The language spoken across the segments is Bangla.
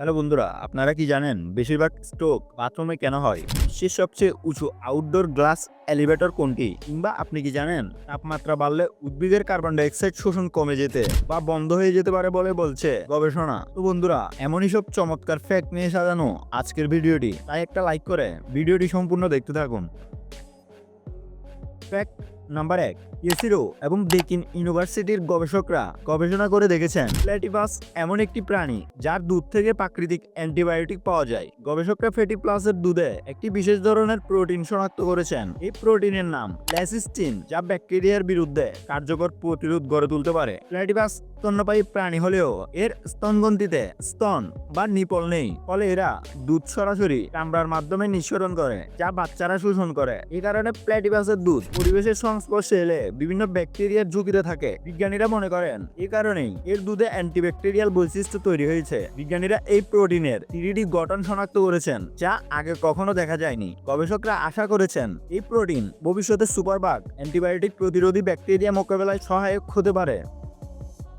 হ্যালো বন্ধুরা, আপনারা কি জানেন বেশিরভাগ স্ট্রোক বাথরুমে কেন হয়? বিশ্বের সবচেয়ে উঁচু আউটডোর গ্লাস এলিভেটর কোনটি? কিংবা আপনি কি জানেন তাপমাত্রা বাড়লে উদ্ভিদের কার্বন ডাইঅক্সাইড শোষণ কমে যেতে বা বন্ধ হয়ে যেতে পারে বলে বলছে গবেষণা। তো বন্ধুরা, এমনই সব চমৎকার ফ্যাক্ট নিয়ে সাজানো আজকের ভিডিওটি। তাই একটা লাইক করে ভিডিওটি সম্পূর্ণ দেখতে থাকুন। ফ্যাক্ট নাম্বার এক ইসিরো এবং বেকিন ইউনিভার্সিটির গবেষকরা গবেষণা করে দেখেছেন প্ল্যাটিপাস এমন একটি প্রাণী যার দুধ থেকে প্রাকৃতিক অ্যান্টিবায়োটিক পাওয়া যায়। গবেষকরা ফেটি প্লাসের দুধে একটি বিশেষ ধরনের প্রোটিন শনাক্ত করেছেন। এই প্রোটিনের নাম ল্যাসিস্টিন, যা ব্যাকটেরিয়ার বিরুদ্ধে কার্যকর প্রতিরোধ গড়ে তুলতে পারে। প্ল্যাটিপাস স্তন্যপায়ী প্রাণী হলেও এর স্তনগ্রন্থিতে স্তন বা নিপল নেই। ফলে এরা দুধ সরাসরি চামড়ার মাধ্যমে নিঃসরণ করে, যা বাচ্চারা শোষণ করে। এই কারণে প্ল্যাটিপাসের দুধ পরিবেশের সংস্পর্শে এলে বিভিন্ন ব্যাকটেরিয়ার ঝুঁকিতে থাকে। বিজ্ঞানীরা মনে করেন এই কারণেই এর দুধে অ্যান্টিব্যাকটেরিয়াল বৈশিষ্ট্য তৈরি হয়েছে। বিজ্ঞানীরা এই প্রোটিনের থ্রিডি গঠন শনাক্ত করেছেন, যা আগে কখনো দেখা যায়নি। গবেষকরা আশা করেছেন, এই প্রোটিন ভবিষ্যতে সুপারবাগ অ্যান্টিবায়োটিক প্রতিরোধী ব্যাকটেরিয়া মোকাবেলায় সহায়ক হতে পারে।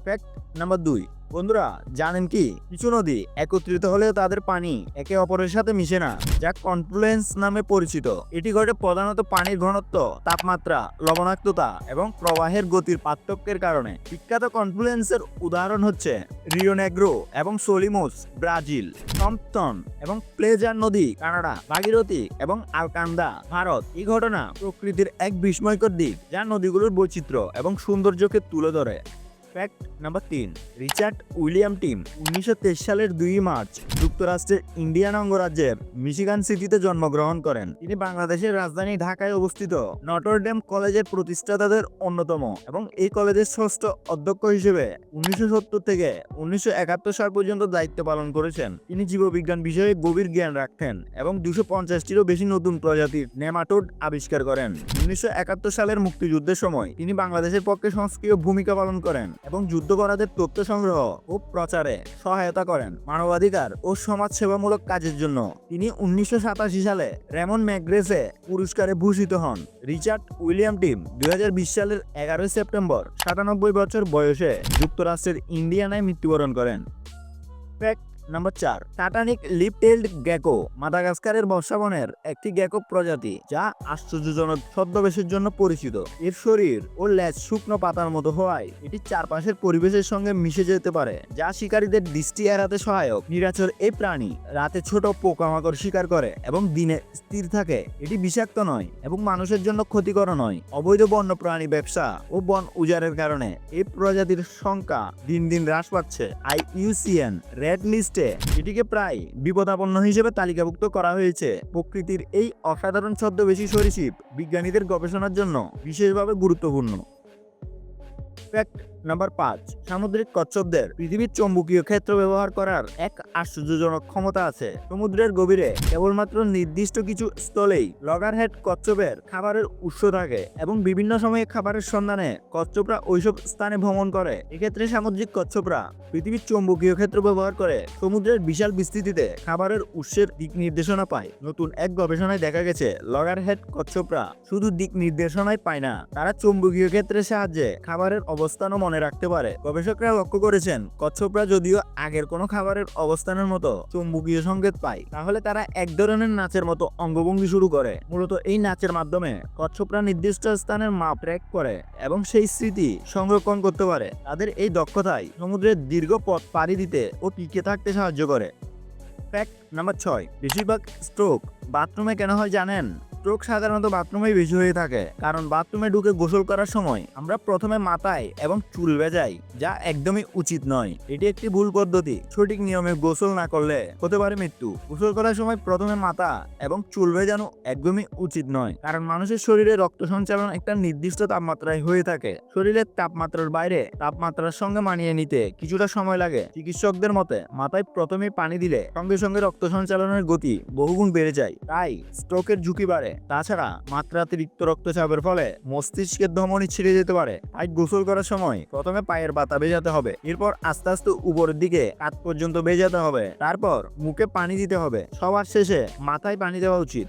ফ্যাক্ট নাম্বার দুই। বন্ধুরা, জানেন কি? কিছু নদী একত্রিত হলেও তাদের পানি একে অপরের সাথে মিশে না, যা কনফ্লুয়েন্স নামে পরিচিত। এটি ঘটে প্রধানত পানির ঘনত্ব, তাপমাত্রা, লবণাক্ততা এবং প্রবাহের গতির পার্থক্যের কারণে। বিখ্যাত কনফ্লুয়েন্সের উদাহরণ হচ্ছে রিও নেগ্রো এবং সোলিমোস, ব্রাজিল টমটন এবং প্লেজার নদী, কানাডা, ভাগীরথী এবং আলকান্দা, ভারত। এই ঘটনা প্রকৃতির এক বিস্ময়কর দিক, যা নদীগুলোর বৈচিত্র্য এবং সৌন্দর্যকে তুলে ধরে। ফ্যাক্ট নাম্বার তিন রিচার্ড উইলিয়াম টিম উনিশশো তেইশ সালের দুই মার্চ যুক্তরাষ্ট্রের ইন্ডিয়ান অঙ্গরাজ্যের মিশিগান সিটিতে জন্মগ্রহণ করেন। তিনি বাংলাদেশের রাজধানী ঢাকায় অবস্থিত। নটরডেম কলেজের প্রতিষ্ঠাতাদের অন্যতম এবং এই কলেজের ষষ্ঠ অধ্যক্ষ হিসেবে উনিশশো সত্তর থেকে উনিশশো একাত্তর সাল পর্যন্ত দায়িত্ব পালন করেছেন। তিনি জীববিজ্ঞান বিষয়ে গভীর জ্ঞান রাখতেন এবং দুশো পঞ্চাশটিরও বেশি নতুন প্রজাতির নেমাটোড আবিষ্কার করেন। উনিশশো একাত্তর সালের মুক্তিযুদ্ধের সময় তিনি বাংলাদেশের পক্ষে সক্রিয় ভূমিকা পালন করেন এবং যুদ্ধপরাধের তথ্য সংগ্রহ ও প্রচারে সহায়তা করেন। মানবাধিকার ও সমাজসেবামূলক কাজের জন্য তিনি উনিশশো সাতাশি সালে রেমন ম্যাগ্রেসে পুরস্কারে ভূষিত হন। রিচার্ড উইলিয়াম টিম দুই হাজার বিশ সালের এগারোই সেপ্টেম্বর সাতানব্বই বছর বয়সে যুক্তরাষ্ট্রের ইন্ডিয়ানায় মৃত্যুবরণ করেন। ফ্যাক্ট নাম্বার চার টাটানিক লিপ টেইলড গ্যাকো মাদাগাস্কারের বর্ষাবনের একটি গ্যাকো প্রজাতি যা আশ্চর্যজনক ছদ্মবেশের জন্য পরিচিত। এর শরীর ও ল্যাজ শুকনো পাতার মতো হওয়ায় এটি চারপাশের পরিবেশের সঙ্গে মিশে যেতে পারে, যা শিকারীদের দৃষ্টি এড়াতে সহায়ক। নিরাচর এই প্রাণী রাতে ছোট পোকামাকড় শিকার করে এবং দিনে স্থির থাকে। এটি বিষাক্ত নয় এবং মানুষের জন্য ক্ষতিকর নয়। অবৈধ বন্যপ্রাণী ব্যবসা ও বন উজাড়ের কারণে এই প্রজাতির সংখ্যা দিন দিন হ্রাস পাচ্ছে। আইইউসিএন রেড লিস্টে এটিকে প্রায় বিপদাপন্ন হিসেবে তালিকাভুক্ত করা হয়েছে। প্রকৃতির এই অসাধারণ ছদ্মবেশী সরীসৃপ বিজ্ঞানীদের গবেষণার জন্য বিশেষভাবে গুরুত্বপূর্ণ। ফ্যাক্ট নাম্বার পাঁচ, সামুদ্রিক কচ্ছপদের পৃথিবীর চৌম্বকীয় ক্ষেত্র ব্যবহার করার এক আশ্চর্যজনক ক্ষমতা আছে। সমুদ্রের গভীরে কেবলমাত্র নির্দিষ্ট কিছু স্থলেই লগারহেড কচ্ছপের খাবারের উৎস থাকে এবং বিভিন্ন সময়ে খাবারের সন্ধানে কচ্ছপরা ওইসব স্থানে ভ্রমণ করে। এক্ষেত্রে সামুদ্রিক কচ্ছপরা পৃথিবীর চৌম্বকীয় ক্ষেত্র ব্যবহার করে সমুদ্রের বিশাল বিস্তৃতিতে খাবারের উৎসের দিক নির্দেশনা পায়। নতুন এক গবেষণায় দেখা গেছে লগারহেড কচ্ছপরা শুধু দিক নির্দেশনাই পায় না, তারা চৌম্বকীয় ক্ষেত্রের সাহায্যে খাবারের অবস্থানও মনে রাখতে পারে। গবেষকরা লক্ষ্য করেছেন, কচ্ছপরা যদিও আগের কোনো খাবারের অবস্থানের মতো চৌম্বকীয় সংকেত পায়, তাহলে তারা এক ধরনের নাচের মতো অঙ্গভঙ্গি শুরু করে। মূলত এই নাচের মাধ্যমে কচ্ছপরা নির্দিষ্ট স্থানের মাপ ট্র্যাক করে এবং সেই স্মৃতি সংরক্ষণ করতে পারে। তাদের এই দক্ষতায় সমুদ্রের দীর্ঘ পথ পাড়ি দিতে ও টিকে থাকতে সাহায্য করে। ফ্যাক্ট নাম্বার ছয়, বেশিরভাগ স্ট্রোক বাথরুমে কেন হয় জানেন? স্ট্রোক সাধারণত বাথরুমেই বেশি হয়ে থাকে। কারণ বাথরুমে ঢুকে গোসল করার সময় আমরা প্রথমে মাথায় এবং চুল বেজাই যা একদমই উচিত নয়। এটি একটি ভুল পদ্ধতি। সঠিক নিয়মে গোসল না করলে হতে পারে মৃত্যু। গোসল করার সময় প্রথমে মাথা এবং চুল ভেজানো একদমই উচিত নয়। কারণ মানুষের শরীরে রক্ত সঞ্চালন একটা নির্দিষ্ট তাপমাত্রায় হয়ে থাকে। শরীরের তাপমাত্রার বাইরে তাপমাত্রার সঙ্গে মানিয়ে নিতে কিছুটা সময় লাগে। চিকিৎসকদের মতে, মাথায় প্রথমে পানি দিলে সঙ্গে সঙ্গে রক্ত সঞ্চালনের গতি বহুগুণ বেড়ে যায়। তাই স্ট্রোকের ঝুঁকি বাড়ে। তাছাড়া মাত্রাতিরিক্ত রক্তচাপের ফলে মস্তিষ্কের ধমনী ছিঁড়ে যেতে পারে। তাই গোসল করার সময় প্রথমে পায়ের পাতা ভেজাতে হবে, এরপর আস্তে আস্তে উপরের দিকে কাত পর্যন্ত ভেজাতে হবে, তারপর মুখে পানি দিতে হবে। সবার শেষে মাথায় পানি দেওয়া উচিত।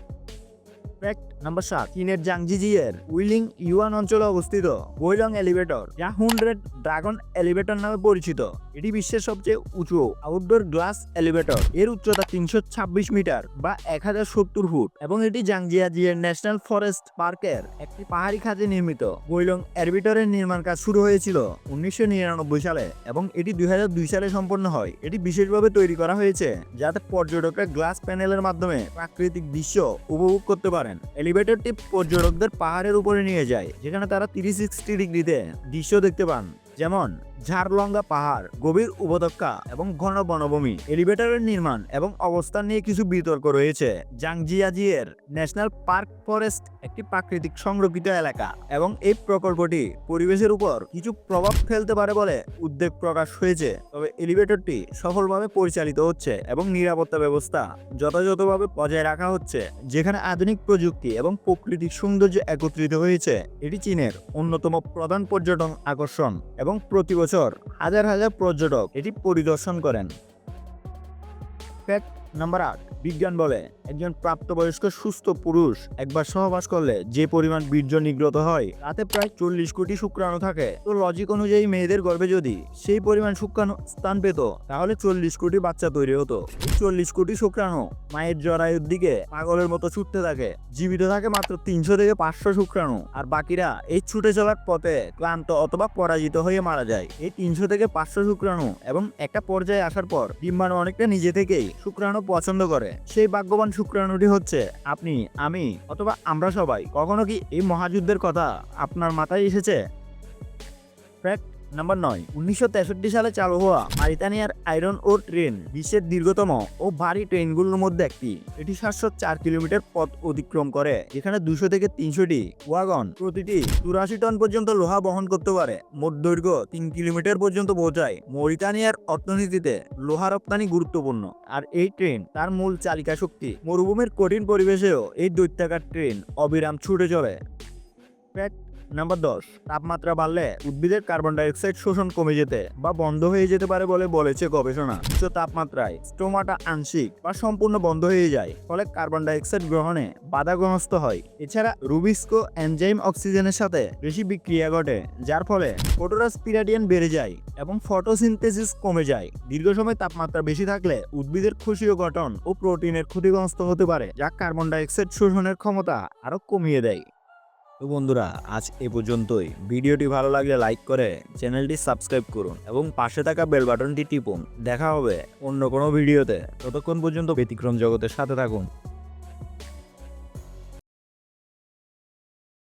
ফ্যাক্ট নাম্বার সাত, চীনের জাংজিজিয়ের উইলিং ইউয়ান অঞ্চলে অবস্থিত। বৈলং এলিভেটর যা হুন্ড্রেড ড্রাগন এলিভেটর নামে পরিচিত। এটি বিশ্বের সবচেয়ে উঁচু আউটডোর গ্লাস এলিভেটর এর উচ্চতা তিনশো ছাব্বিশ মিটার বা এক হাজার সত্তর ফুট এবং এটি জাংজিয়াজিয়ের ন্যাশনাল ফরেস্ট পার্কের একটি পাহাড়ি খাতে নির্মিত। বৈলং এলিভেটরের নির্মাণ কাজ শুরু হয়েছিল উনিশশো নিরানব্বই সালে এবং এটি দুই হাজার দুই সালে সম্পন্ন হয়। এটি বিশেষভাবে তৈরি করা হয়েছে যাতে পর্যটকরা গ্লাস প্যানেলের মাধ্যমে প্রাকৃতিক দৃশ্য উপভোগ করতে পারেন। এলিভেটরটি পর্যটকদের পাহাড়ের উপরে নিয়ে যায়, যেখানে তারা থ্রি সিক্সটি ডিগ্রিতে দৃশ্য দেখতে পান। যেমন ঝাড়লঙ্গা পাহাড়, গভীর উপত্যকা এবং ঘন বনভূমি। এলিভেটরের নির্মাণ এবং অবস্থান নিয়ে কিছু বিতর্ক রয়েছে। জাংজিয়াজিয়ের ন্যাশনাল পার্ক ফরেস্ট একটি প্রাকৃতিক সংরক্ষিত এলাকা এবং এই প্রকল্পটি পরিবেশের উপর কিছু প্রভাব ফেলতে পারে বলে উদ্বেগ প্রকাশ হয়েছে। তবে এলিভেটরটি সফলভাবে পরিচালিত হচ্ছে এবং নিরাপত্তা ব্যবস্থা যথাযথভাবে বজায় রাখা হচ্ছে, যেখানে আধুনিক প্রযুক্তি এবং প্রাকৃতিক সৌন্দর্য একত্রিত হয়েছে। এটি চীনের অন্যতম প্রধান পর্যটন আকর্ষণ এবং প্রতি বছর হাজার হাজার পর্যটক এটি পরিদর্শন করেন। ফ্যাক্ট নাম্বার আট, বিজ্ঞান বলে, একজন প্রাপ্তবয়স্ক সুস্থ পুরুষ একবার সহবাস করলে যে পরিমাণ বীর্য নিগ্রত হয় তাতে প্রায় চল্লিশ কোটি শুক্রাণু থাকে। তো লজিক অনুযায়ী মেয়েদের গর্ভে যদি সেই পরিমাণ শুক্রাণু স্থান পেত, তাহলে চল্লিশ কোটি বাচ্চা তৈরি হতো। চল্লিশ কোটি শুক্রাণু মায়ের জরায়ুর দিকে পাগলের মতো ছুটতে থাকে। জীবিত থাকে মাত্র তিনশো থেকে পাঁচশো শুক্রাণু। আর বাকিরা এই ছুটে চলার পথে ক্লান্ত অথবা পরাজিত হয়ে মারা যায়। এই তিনশো থেকে পাঁচশো শুক্রাণু এবং একটা পর্যায়ে আসার পর, ডিম্বাণু অনেকটা নিজে থেকেই শুক্রাণু পছন্দ করে? সেই ভাগ্যবান শুক্রাণুটি হচ্ছে আপনি, আমি, অথবা আমরা সবাই। কখনো কি এই মহাযুদ্ধের কথা আপনার মাথায় এসেছে? ফ্যাক্ট নাম্বার নয় উনিশশো সালে চালু হওয়া মারিতানিয়ার আয়রন ও ট্রেন বিশ্বের দীর্ঘতম ও ভারী ট্রেনগুলোর মধ্যে একটি। এটি সাতশো চার কিলোমিটার পথ অতিক্রম করে, যেখানে দুশো থেকে তিনশোটি ওয়াগন প্রতিটি চুরাশি টন পর্যন্ত লোহা বহন করতে পারে। মোট দৈর্ঘ্য তিন কিলোমিটার পর্যন্ত পৌঁছায় মরিতানিয়ার অর্থনীতিতে লোহা রপ্তানি গুরুত্বপূর্ণ। আর এই ট্রেন তার মূল চালিকা শক্তি। মরুভূমির কঠিন পরিবেশেও এই দৈত্যাকার ট্রেন অবিরাম ছুটে চলে। ফ্যাক্ট নাম্বার দশ, তাপমাত্রা বাড়লে উদ্ভিদের কার্বন ডাইঅক্সাইড শোষণ কমে যেতে বা বন্ধ হয়ে যেতে পারে বলে বলেছে গবেষণা। উচ্চ তাপমাত্রায় স্টোমাটা আংশিক বা সম্পূর্ণ বন্ধ হয়ে যায়, ফলে কার্বন ডাইঅক্সাইড গ্রহণে বাধাগ্রস্ত হয়। এছাড়া রুবিস্কো এনজাইম অক্সিজেনের সাথে বেশি বিক্রিয়া ঘটে, যার ফলে ফটোরাস পিরাডিয়ান বেড়ে যায় এবং ফটোসিনথেসিস কমে যায়। দীর্ঘ সময় তাপমাত্রা বেশি থাকলে উদ্ভিদের কোষীয় গঠন ও প্রোটিনের ক্ষতিগ্রস্ত হতে পারে, যা কার্বন ডাইঅক্সাইড শোষণের ক্ষমতা আরও কমিয়ে দেয়। তো বন্ধুরা, আজ এ পর্যন্তই। ভিডিওটি ভালো লাগলে লাইক করে চ্যানেলটি সাবস্ক্রাইব করুন এবং পাশে থাকা বেল বাটনটি টিপুন। দেখা হবে অন্য কোনো ভিডিওতে। ততক্ষণ পর্যন্ত ব্যতিক্রম জগতের সাথে থাকুন।